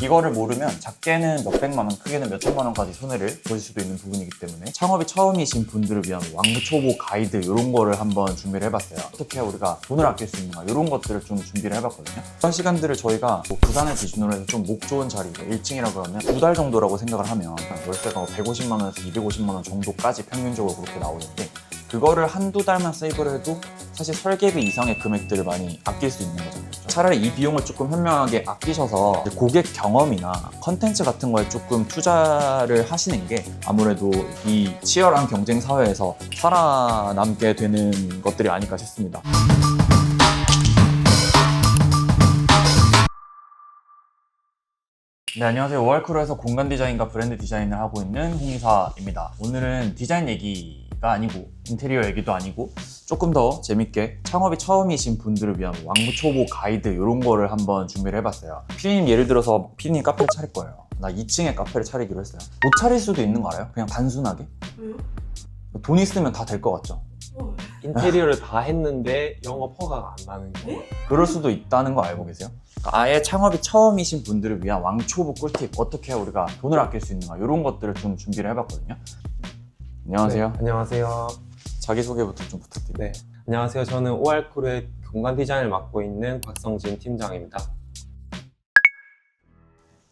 이거를 모르면 작게는 몇백만 원, 크게는 몇천만 원까지 손해를 보실 수도 있는 부분이기 때문에 창업이 처음이신 분들을 위한 왕부 초보 가이드 이런 거를 한번 준비를 해봤어요. 어떻게 우리가 돈을 아낄 수 있는가 이런 것들을 좀 준비를 해봤거든요. 그런 시간들을 저희가 뭐 부산을 기준으로 해서 좀 목 좋은 자리, 1층이라 그러면 두 달 정도라고 생각을 하면 월세가 150만 원에서 250만 원 정도까지 평균적으로 그렇게 나오는데 그거를 한두 달만 세이브를 해도 사실 설계비 이상의 금액들을 많이 아낄 수 있는 거잖아요. 차라리 이 비용을 조금 현명하게 아끼셔서 고객 경험이나 컨텐츠 같은 거에 조금 투자를 하시는 게 아무래도 이 치열한 경쟁 사회에서 살아남게 되는 것들이 아닐까 싶습니다. 네, 안녕하세요. 월크로에서 공간 디자인과 브랜드 디자인을 하고 있는 홍이사입니다. 오늘은 디자인 얘기 가 아니고 인테리어 얘기도 아니고 조금 더 재밌게 창업이 처음이신 분들을 위한 왕부 초보 가이드 이런 거를 한번 준비를 해봤어요. 피디님 예를 들어서 피디님 카페를 차릴 거예요. 나 2층에 카페를 차리기로 했어요. 못 차릴 수도 있는 거 알아요? 그냥 단순하게? 왜요? 돈 있으면 다 될 것 같죠? 어, 인테리어를 다 했는데 영업 허가가 안 나는 거. 그럴 수도 있다는 거 알고 계세요? 그러니까 아예 창업이 처음이신 분들을 위한 왕초보 꿀팁 어떻게 해야 우리가 돈을 아낄 수 있는가 이런 것들을 좀 준비를 해봤거든요. 안녕하세요. 네, 안녕하세요. 자기소개부터 좀 부탁드립니다. 네. 안녕하세요. 저는 오알크루의 공간 디자인을 맡고 있는 박성진 팀장입니다.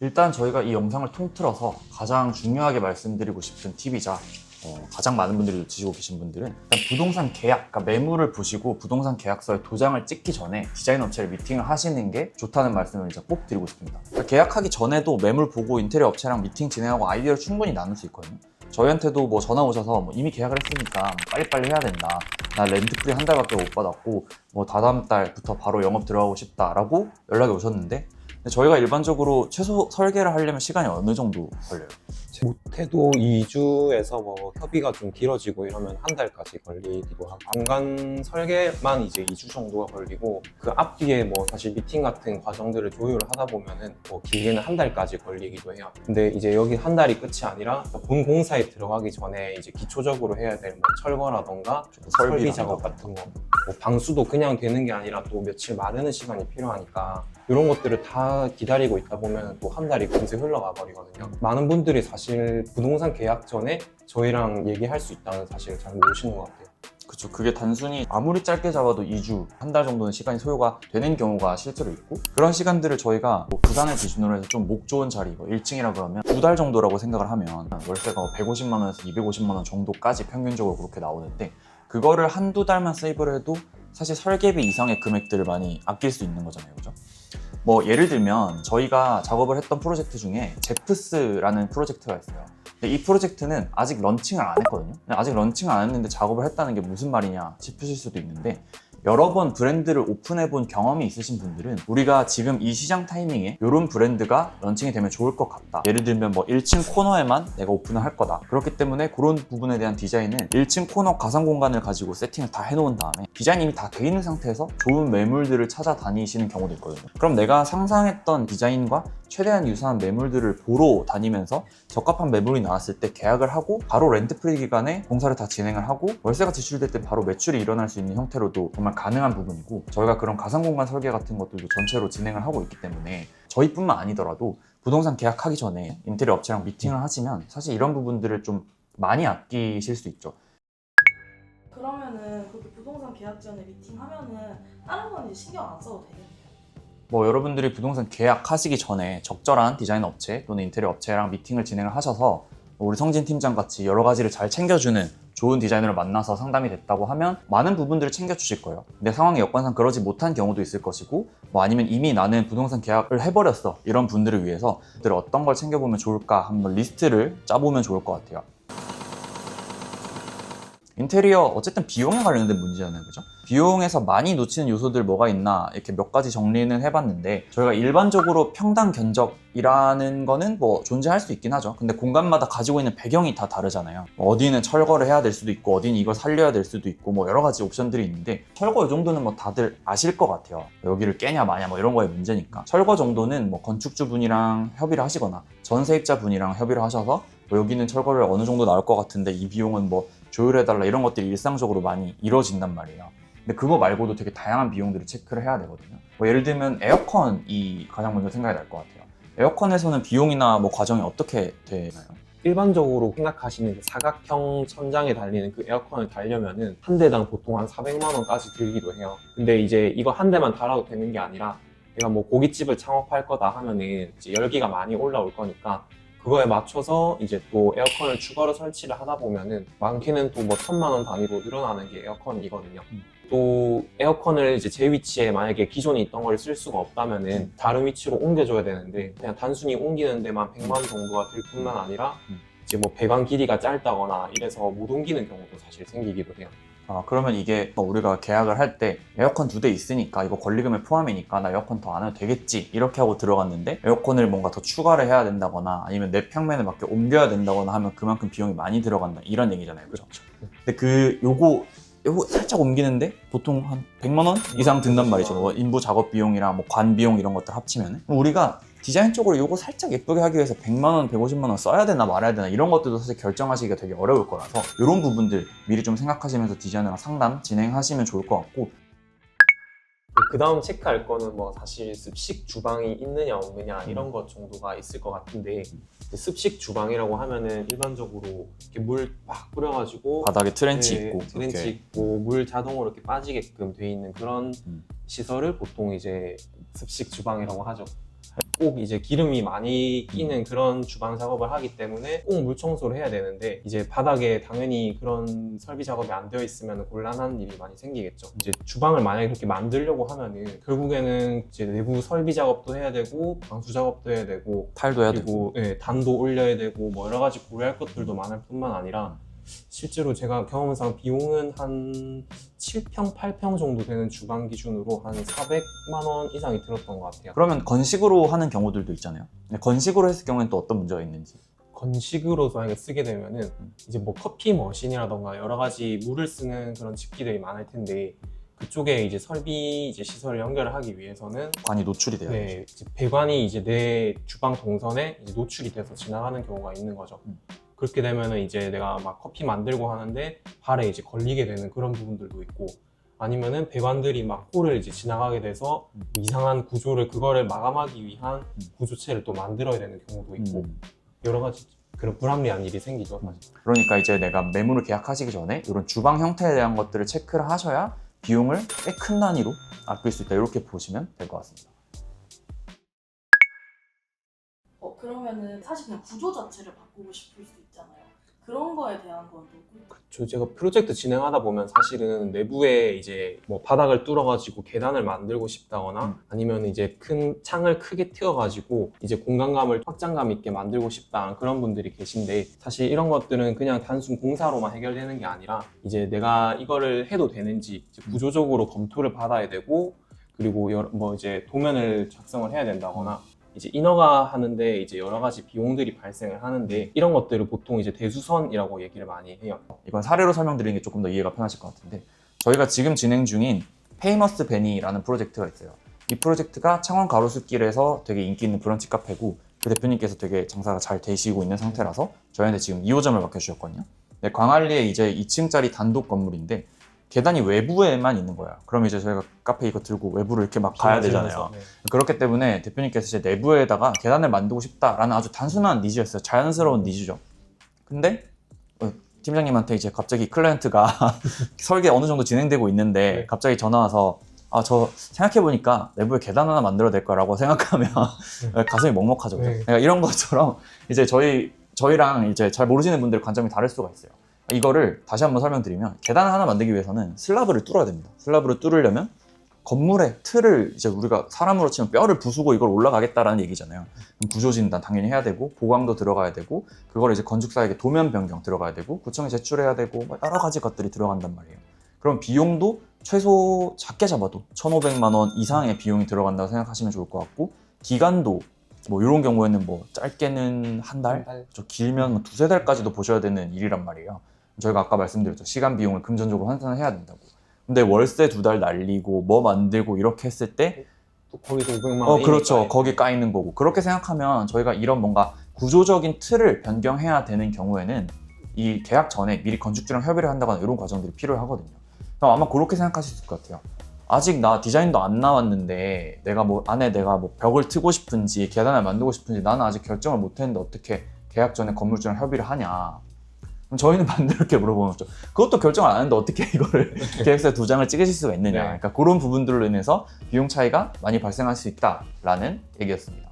일단 저희가 이 영상을 통틀어서 가장 중요하게 말씀드리고 싶은 팁이자 어, 가장 많은 분들이 놓치시고 계신 분들은 일단 부동산 계약, 그러니까 매물을 보시고 부동산 계약서에 도장을 찍기 전에 디자인 업체를 미팅을 하시는 게 좋다는 말씀을 이제 꼭 드리고 싶습니다. 그러니까 계약하기 전에도 매물 보고 인테리어 업체랑 미팅 진행하고 아이디어를 충분히 나눌 수 있거든요. 저희한테도 뭐 전화 오셔서 뭐 이미 계약을 했으니까 뭐 빨리빨리 해야 된다. 나 렌트프리 한 달밖에 못 받았고 뭐 다다음 달부터 바로 영업 들어가고 싶다라고 연락이 오셨는데 저희가 일반적으로 최소 설계를 하려면 시간이 어느 정도 걸려요? 못해도 2주에서 뭐 협의가 좀 길어지고 이러면 한 달까지 걸리기도 하고 공간 설계만 이제 2주 정도가 걸리고 그 앞뒤에 뭐 사실 미팅 같은 과정들을 조율을 하다 보면은 뭐 길게는 한 달까지 걸리기도 해요. 근데 이제 여기 한 달이 끝이 아니라 본 공사에 들어가기 전에 이제 기초적으로 해야 될 뭐 철거라던가 설비. 작업 같은 거, 뭐 방수도 그냥 되는 게 아니라 또 며칠 마르는 시간이 필요하니까 이런 것들을 다 기다리고 있다 보면 또 한 달이 금세 흘러가 버리거든요. 많은 분들이 사실 부동산 계약 전에 저희랑 얘기할 수 있다는 사실을 잘 모르시는 것 같아요. 그쵸. 그게 단순히 아무리 짧게 잡아도 2주, 한 달 정도는 시간이 소요가 되는 경우가 실제로 있고 그런 시간들을 저희가 뭐 부산을 기준으로 해서 좀 목 좋은 자리, 뭐 1층이라 그러면 두 달 정도라고 생각을 하면 월세가 150만 원에서 250만 원 정도까지 평균적으로 그렇게 나오는데 그거를 한두 달만 세이브를 해도 사실 설계비 이상의 금액들을 많이 아낄 수 있는 거잖아요. 그죠? 뭐 예를 들면 저희가 작업을 했던 프로젝트 중에 제프스라는 프로젝트가 있어요. 근데 이 프로젝트는 아직 런칭을 안 했거든요. 아직 런칭을 안 했는데 작업을 했다는 게 무슨 말이냐 싶으실 수도 있는데 여러 번 브랜드를 오픈해 본 경험이 있으신 분들은 우리가 지금 이 시장 타이밍에 이런 브랜드가 런칭이 되면 좋을 것 같다. 예를 들면 뭐 1층 코너에만 내가 오픈을 할 거다. 그렇기 때문에 그런 부분에 대한 디자인은 1층 코너 가상 공간을 가지고 세팅을 다 해놓은 다음에 디자인이 이미 다 돼 있는 상태에서 좋은 매물들을 찾아다니시는 경우도 있거든요. 그럼 내가 상상했던 디자인과 최대한 유사한 매물들을 보러 다니면서 적합한 매물이 나왔을 때 계약을 하고 바로 렌트 프리 기간에 공사를 다 진행을 하고 월세가 지출될 때 바로 매출이 일어날 수 있는 형태로도 정말 가능한 부분이고 저희가 그런 가상 공간 설계 같은 것들도 전체로 진행을 하고 있기 때문에 저희뿐만 아니더라도 부동산 계약하기 전에 인테리어 업체랑 미팅을 하시면 사실 이런 부분들을 좀 많이 아끼실 수 있죠. 그러면은 그렇게 부동산 계약 전에 미팅하면은 다른 건 이제 신경 안 써도 되겠네요. 뭐 여러분들이 부동산 계약하시기 전에 적절한 디자인 업체 또는 인테리어 업체랑 미팅을 진행을 하셔서 우리 성진 팀장 같이 여러 가지를 잘 챙겨주는 좋은 디자이너를 만나서 상담이 됐다고 하면 많은 부분들을 챙겨주실 거예요. 내 상황이 여건상 그러지 못한 경우도 있을 것이고 뭐 아니면 이미 나는 부동산 계약을 해버렸어 이런 분들을 위해서 들 어떤 걸 챙겨보면 좋을까 한번 리스트를 짜보면 좋을 것 같아요. 인테리어 어쨌든 비용에 관련된 문제잖아요 그죠? 비용에서 많이 놓치는 요소들 뭐가 있나 이렇게 몇 가지 정리는 해봤는데 저희가 일반적으로 평당 견적이라는 거는 뭐 존재할 수 있긴 하죠. 근데 공간마다 가지고 있는 배경이 다 다르잖아요. 뭐 어디는 철거를 해야 될 수도 있고 어디는 이걸 살려야 될 수도 있고 뭐 여러 가지 옵션들이 있는데 철거 이 정도는 뭐 다들 아실 것 같아요. 여기를 깨냐 마냐 뭐 이런 거의 문제니까. 철거 정도는 뭐 건축주 분이랑 협의를 하시거나 전세입자 분이랑 협의를 하셔서 뭐 여기는 철거를 어느 정도 나올 것 같은데 이 비용은 뭐 조율해달라 이런 것들이 일상적으로 많이 이루어진단 말이에요. 근데 그거 말고도 되게 다양한 비용들을 체크를 해야 되거든요. 뭐 예를 들면 에어컨이 가장 먼저 생각이 날 것 같아요. 에어컨에서는 비용이나 뭐 과정이 어떻게 되나요? 일반적으로 생각하시는 그 사각형 천장에 달리는 그 에어컨을 달려면은 한 대당 보통 한 400만 원까지 들기도 해요. 근데 이제 이거 한 대만 달아도 되는 게 아니라 내가 뭐 고깃집을 창업할 거다 하면은 이제 열기가 많이 올라올 거니까 그거에 맞춰서 이제 또 에어컨을 추가로 설치를 하다 보면은 많게는 또 뭐 천만 원 단위로 늘어나는 게 에어컨이거든요. 음. 또 에어컨을 이제 제 위치에 만약에 기존에 있던 걸 쓸 수가 없다면은 다른 위치로 옮겨줘야 되는데 그냥 단순히 옮기는 데만 100만 원 정도가 들 뿐만 아니라 음. 이제 뭐 배관 길이가 짧다거나 이래서 못 옮기는 경우도 사실 생기기도 해요. 아, 그러면 이게 우리가 계약을 할 때 에어컨 두 대 있으니까 이거 권리금에 포함이니까 나 에어컨 더 안 해도 되겠지 이렇게 하고 들어갔는데 에어컨을 뭔가 더 추가를 해야 된다거나 아니면 내 평면에 맞게 옮겨야 된다거나 하면 그만큼 비용이 많이 들어간다 이런 얘기잖아요 그렇죠? 근데 그 요거 요거 살짝 옮기는데 보통 한 100만 원 이상 든단 말이죠. 뭐 인부 작업 비용이랑 뭐 관 비용 이런 것들 합치면 은. 우리가 디자인 쪽으로 요거 살짝 예쁘게 하기 위해서 100만 원, 150만 원 써야 되나 말아야 되나 이런 것들도 사실 결정하시기가 되게 어려울 거라서 이런 부분들 미리 좀 생각하시면서 디자이너랑 상담 진행하시면 좋을 것 같고 그 다음 체크할 거는 뭐 사실 습식 주방이 있느냐 없느냐 이런 것 정도가 있을 것 같은데 이제 습식 주방이라고 하면은 일반적으로 이렇게 물 막 뿌려가지고 바닥에 트렌치 네, 있고 트렌치 이렇게 있고 물 자동으로 이렇게 빠지게끔 돼 있는 그런 음. 시설을 보통 이제 습식 주방이라고 하죠. 꼭 이제 기름이 많이 끼는 그런 주방 작업을 하기 때문에 꼭 물 청소를 해야 되는데 이제 바닥에 당연히 그런 설비 작업이 안 되어 있으면 곤란한 일이 많이 생기겠죠. 이제 주방을 만약에 그렇게 만들려고 하면은 결국에는 이제 내부 설비 작업도 해야 되고 방수 작업도 해야 되고 탈도 해야 되고 예, 단도 올려야 되고 뭐 여러 가지 고려할 것들도 많을 뿐만 아니라 실제로 제가 경험상 비용은 한 7평, 8평 정도 되는 주방 기준으로 한 400만 원 이상이 들었던 것 같아요. 그러면 건식으로 하는 경우들도 있잖아요 근데 건식으로 했을 경우에는 또 어떤 문제가 있는지 건식으로 만약에 쓰게 되면은 음. 이제 뭐 커피 머신이라던가 여러 가지 물을 쓰는 그런 집기들이 많을 텐데 그쪽에 이제 설비 이제 시설을 연결을 하기 위해서는 관이 노출이 되죠 네, 이제 배관이 이제 내 주방 동선에 이제 노출이 돼서 지나가는 경우가 있는 거죠. 음. 그렇게 되면은 이제 내가 막 커피 만들고 하는데 발에 이제 걸리게 되는 그런 부분들도 있고 아니면은 배관들이 막 홀을 이제 지나가게 돼서 음. 이상한 구조를 그거를 마감하기 위한 음. 구조체를 또 만들어야 되는 경우도 있고 음. 여러 가지 그런 불합리한 일이 생기죠. 음. 그러니까 이제 내가 매물을 계약하시기 전에 이런 주방 형태에 대한 것들을 체크를 하셔야 비용을 꽤 큰 단위로 아낄 수 있다 이렇게 보시면 될 것 같습니다 어, 그러면은 사실 그냥 구조 자체를 바꾸고 싶을 수 있잖아요. 그런 거에 대한 건 누구? 저 제가 프로젝트 진행하다 보면 사실은 내부에 이제 뭐 바닥을 뚫어가지고 계단을 만들고 싶다거나 음. 아니면 이제 큰 창을 크게 튀어가지고 이제 공간감을 확장감 있게 만들고 싶다 그런 분들이 계신데 사실 이런 것들은 그냥 단순 공사로만 해결되는 게 아니라 이제 내가 이거를 해도 되는지 이제 구조적으로 검토를 받아야 되고 그리고 여러- 뭐 이제 도면을 작성을 해야 된다거나 이제 인허가 하는데 이제 여러 가지 비용들이 발생을 하는데 이런 것들을 보통 이제 대수선이라고 얘기를 많이 해요. 이건 사례로 설명드리는 게 조금 더 이해가 편하실 것 같은데 저희가 지금 진행 중인 페이머스 베니라는 프로젝트가 있어요. 이 프로젝트가 창원 가로수길에서 되게 인기 있는 브런치 카페고 그 대표님께서 되게 장사가 잘 되시고 있는 상태라서 저희한테 지금 2호점을 맡겨주셨거든요. 네, 광안리에 이제 2층짜리 단독 건물인데 계단이 외부에만 있는 거야. 그럼 이제 저희가 카페 이거 들고 외부로 이렇게 막 가야 되잖아요. 네. 그렇기 때문에 대표님께서 이제 내부에다가 계단을 만들고 싶다라는 아주 단순한 니즈였어요. 자연스러운 니즈죠. 근데 어, 팀장님한테 이제 갑자기 클라이언트가 설계 어느 정도 진행되고 있는데 네. 갑자기 전화 와서 아 저 생각해 보니까 내부에 계단 하나 만들어야 될 거라고 생각하면 가슴이 먹먹하죠. 네. 그러니까 이런 것처럼 이제 저희 저희랑 이제 잘 모르시는 분들 관점이 다를 수가 있어요. 이거를 다시 한번 설명드리면 계단을 하나 만들기 위해서는 슬라브를 뚫어야 됩니다. 슬라브를 뚫으려면 건물의 틀을 이제 우리가 사람으로 치면 뼈를 부수고 이걸 올라가겠다라는 얘기잖아요. 그럼 구조 진단 당연히 해야 되고 보강도 들어가야 되고 그걸 이제 건축사에게 도면 변경 들어가야 되고 구청에 제출해야 되고 뭐 여러 가지 것들이 들어간단 말이에요. 그럼 비용도 최소 작게 잡아도 1,500만 원 이상의 비용이 들어간다고 생각하시면 좋을 것 같고 기간도 뭐 이런 경우에는 뭐 짧게는 한 달, 저 길면 뭐 두세 달까지도 보셔야 되는 일이란 말이에요. 저희가 아까 말씀드렸죠. 시간 비용을 금전적으로 환산을 해야 된다고. 근데 월세 두 달 날리고 뭐 만들고 이렇게 했을 때 또 거기서 500만 원. 어, 그렇죠. 거기 까이는 거고. 그렇게 생각하면 저희가 이런 뭔가 구조적인 틀을 변경해야 되는 경우에는 이 계약 전에 미리 건축주랑 협의를 한다거나 이런 과정들이 필요하거든요. 그럼 아마 그렇게 생각하실 것 같아요. 아직 나 디자인도 안 나왔는데 내가 뭐 안에 내가 뭐 벽을 트고 싶은지 계단을 만들고 싶은지 나는 아직 결정을 못 했는데 어떻게 계약 전에 건물주랑 협의를 하냐. 그럼 저희는 반대로 이렇게 물어보는 거죠. 그것도 결정을 안 했는데 어떻게 이거를 계획서에 두 장을 찍으실 수가 있느냐. 네. 그러니까 그런 부분들로 인해서 비용 차이가 많이 발생할 수 있다라는 얘기였습니다.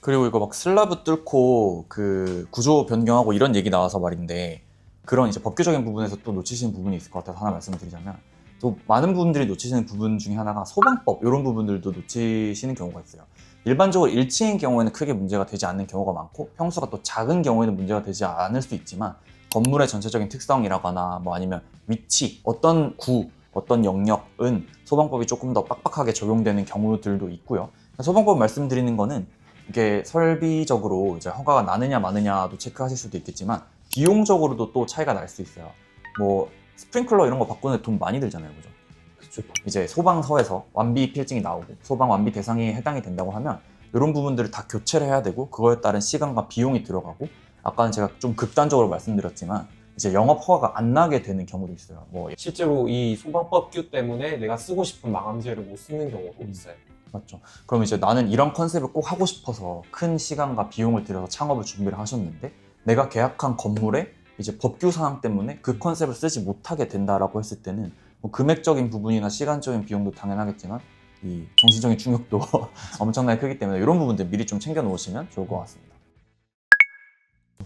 그리고 이거 막 슬라브 뚫고 그 구조 변경하고 이런 얘기 나와서 말인데 그런 이제 법규적인 부분에서 또 놓치시는 부분이 있을 것 같아서 하나 말씀드리자면 또 많은 분들이 놓치시는 부분 중에 하나가 소방법 이런 부분들도 놓치시는 경우가 있어요. 일반적으로 1층인 경우에는 크게 문제가 되지 않는 경우가 많고 평수가 또 작은 경우에는 문제가 되지 않을 수 있지만 건물의 전체적인 특성이라거나 뭐 아니면 위치, 어떤 구, 어떤 영역은 소방법이 조금 더 빡빡하게 적용되는 경우들도 있고요. 소방법 말씀드리는 거는 이게 설비적으로 이제 허가가 나느냐 마느냐도 체크하실 수도 있겠지만 비용적으로도 또 차이가 날 수 있어요. 뭐 스프링클러 이런 거 바꾸는데 돈 많이 들잖아요, 그죠? 이제 소방서에서 완비 필증이 나오고 소방 완비 대상이 해당이 된다고 하면 이런 부분들을 다 교체를 해야 되고 그거에 따른 시간과 비용이 들어가고 아까는 제가 좀 극단적으로 말씀드렸지만 이제 영업 허가가 안 나게 되는 경우도 있어요. 뭐 실제로 이 소방법규 때문에 내가 쓰고 싶은 마감재를 못 쓰는 경우도 있어요. 맞죠. 그럼 이제 나는 이런 컨셉을 꼭 하고 싶어서 큰 시간과 비용을 들여서 창업을 준비를 하셨는데 내가 계약한 건물에 이제 법규 사항 때문에 그 컨셉을 쓰지 못하게 된다라고 했을 때는 뭐 금액적인 부분이나 시간적인 비용도 당연하겠지만 이 정신적인 충격도 엄청나게 크기 때문에 이런 부분들 미리 좀 챙겨 놓으시면 좋을 것 같습니다.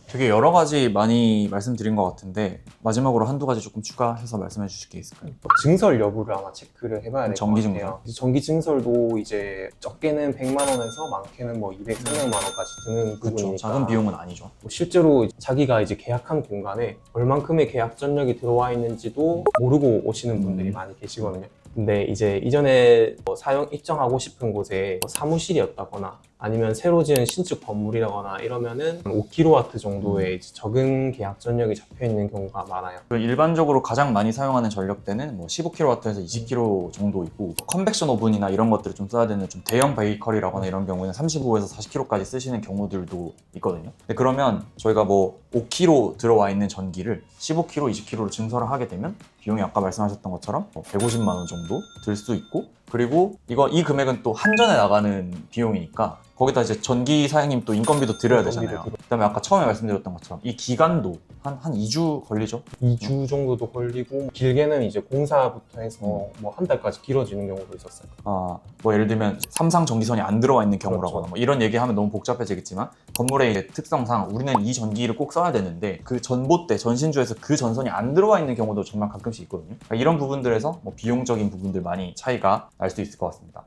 되게 여러 가지 많이 말씀드린 것 같은데 마지막으로 한두 가지 조금 추가해서 말씀해 주실 게 있을까요? 증설 여부를 아마 체크를 해봐야 될 것 정기 같아요. 이제 정기 증설도 이제 적게는 100만 원에서 많게는 뭐 200, 300만 원까지 드는 그렇죠. 부분이니까 작은 비용은 아니죠. 뭐 실제로 자기가 이제 계약한 공간에 얼만큼의 계약 전력이 들어와 있는지도 모르고 오시는 분들이 음. 많이 계시거든요. 근데 이제 이전에 뭐 사용 입정하고 싶은 곳에 뭐 사무실이었다거나 아니면 새로 지은 신축 건물이라거나 이러면은 5kW 정도의 이제 적은 계약 전력이 잡혀 있는 경우가 많아요. 그 일반적으로 가장 많이 사용하는 전력대는 뭐 15kW에서 20kW 정도 있고 컨벡션 오븐이나 이런 것들을 좀 써야 되는 좀 대형 베이커리라거나 이런 경우에는 35에서 40kW까지 쓰시는 경우들도 있거든요. 근데 그러면 저희가 뭐 5kg 들어와 있는 전기를 15kg, 20kg로 증설을 하게 되면 비용이 아까 말씀하셨던 것처럼 뭐 150만 원 정도 들 수 있고 그리고 이거 이 금액은 또 한전에 나가는 비용이니까 거기다 이제 전기 사장님 또 인건비도 드려야 되잖아요. 그다음에 아까 처음에 말씀드렸던 것처럼 이 기간도 한 한 2주 걸리죠. 2주 정도도 걸리고 길게는 이제 공사부터 해서 음. 뭐한 달까지 길어지는 경우도 있었어요. 아, 뭐 예를 들면 삼상 전기선이 안 들어와 있는 경우라거나 그렇죠. 뭐 이런 얘기하면 너무 복잡해지겠지만 건물의 이제 특성상 우리는 이 전기를 꼭 써야 되는데 그 전봇대 전신주에서 그 전선이 안 들어와 있는 경우도 정말 가끔씩 있거든요. 그러니까 이런 부분들에서 뭐 비용적인 부분들 많이 차이가 날 수 있을 것 같습니다.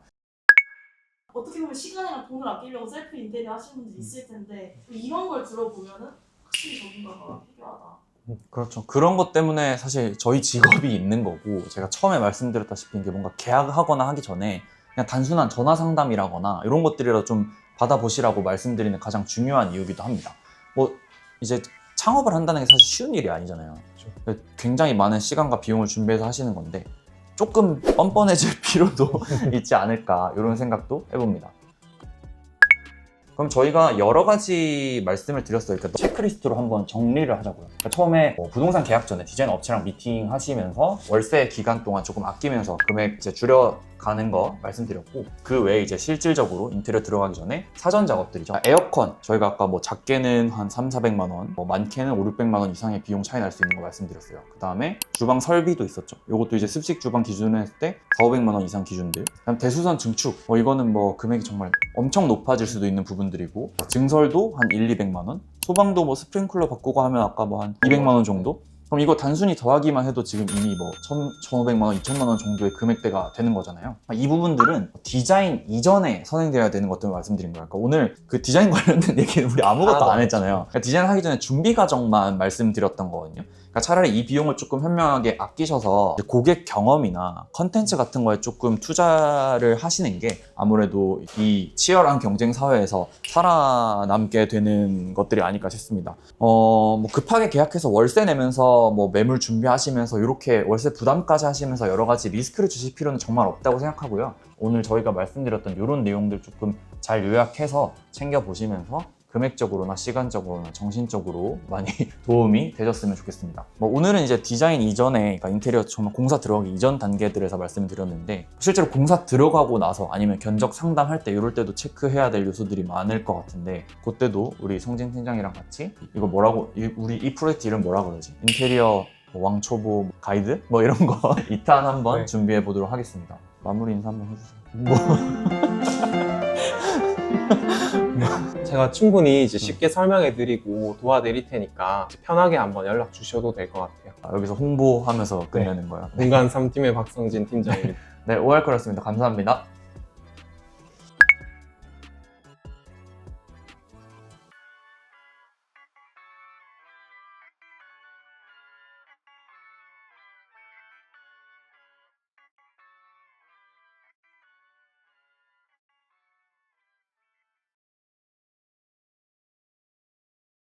어떻게 보면 시간이랑 돈을 아끼려고 셀프 인테리어 하시는 분들 있을 텐데 이런 걸 들어보면은 확실히 전문가가 필요하다. 그렇죠. 그런 것 때문에 사실 저희 직업이 있는 거고 제가 처음에 말씀드렸다시피 이게 뭔가 계약하거나 하기 전에 그냥 단순한 전화 상담이라거나 이런 것들이라도 좀 받아보시라고 말씀드리는 가장 중요한 이유기도 합니다. 뭐 이제 창업을 한다는 게 사실 쉬운 일이 아니잖아요. 굉장히 많은 시간과 비용을 준비해서 하시는 건데 조금 뻔뻔해질 필요도 있지 않을까 이런 생각도 해봅니다. 그럼 저희가 여러 가지 말씀을 드렸어요. 그러니까 체크리스트로 한번 정리를 하자고요. 그러니까 처음에 뭐 부동산 계약 전에 디자인 업체랑 미팅 하시면서 월세 기간 동안 조금 아끼면서 금액 이제 줄여 가는 거 말씀드렸고 그 외에 이제 실질적으로 인테리어 들어가기 전에 사전 작업들이죠. 아, 에어컨 저희가 아까 뭐 작게는 한 3, 400만 원, 뭐 많게는 5, 600만 원 이상의 비용 차이 날 수 있는 거 말씀드렸어요. 그 다음에 주방 설비도 있었죠. 이것도 이제 습식 주방 기준으로 했을 때 4, 500만 원 이상 기준들. 그다음 대수선 증축. 뭐 이거는 뭐 금액이 정말 엄청 높아질 수도 있는 부분들이고 증설도 한 1, 200만 원. 소방도 뭐 스프링클러 바꾸고 하면 아까 뭐 한 200만 원 정도. 그럼 이거 단순히 더하기만 해도 지금 이미 뭐 1,000, 1,500만 원, 2,000만 원 정도의 금액대가 되는 거잖아요. 이 부분들은 디자인 이전에 선행되어야 되는 것들을 말씀드린 거예요. 그러니까 오늘 그 디자인 관련된 얘기는 우리 아무것도 하나도 안 했잖아요. 그러니까 디자인 하기 전에 준비 과정만 말씀드렸던 거거든요. 그러니까 차라리 이 비용을 조금 현명하게 아끼셔서 고객 경험이나 컨텐츠 같은 거에 조금 투자를 하시는 게 아무래도 이 치열한 경쟁 사회에서 살아남게 되는 것들이 아닐까 싶습니다. 어, 뭐 급하게 계약해서 월세 내면서 뭐 매물 준비하시면서 이렇게 월세 부담까지 하시면서 여러 가지 리스크를 주실 필요는 정말 없다고 생각하고요. 오늘 저희가 말씀드렸던 이런 내용들 조금 잘 요약해서 챙겨 보시면서 금액적으로나 시간적으로나 정신적으로 많이 도움이 되셨으면 좋겠습니다. 뭐 오늘은 이제 디자인 이전에 그러니까 인테리어 정말 공사 들어가기 이전 단계들에서 말씀을 드렸는데 실제로 공사 들어가고 나서 아니면 견적 상담할 때 이럴 때도 체크해야 될 요소들이 많을 것 같은데 그때도 우리 성진 팀장이랑 같이 이거 뭐라고 이- 우리 이 프로젝트 이름 뭐라 그러지? 인테리어 뭐 왕초보 가이드 뭐 이런 거 2탄 한번 네. 준비해 보도록 하겠습니다. 마무리 인사 한번 해주세요. 제가 충분히 이제 쉽게 설명해드리고 도와드릴 테니까 편하게 한번 연락 주셔도 될 것 같아요. 아, 여기서 홍보하면서 끝내는 거야. 공간 3팀의 박성진 팀장입니다. 네, 오할 거였습니다. 감사합니다.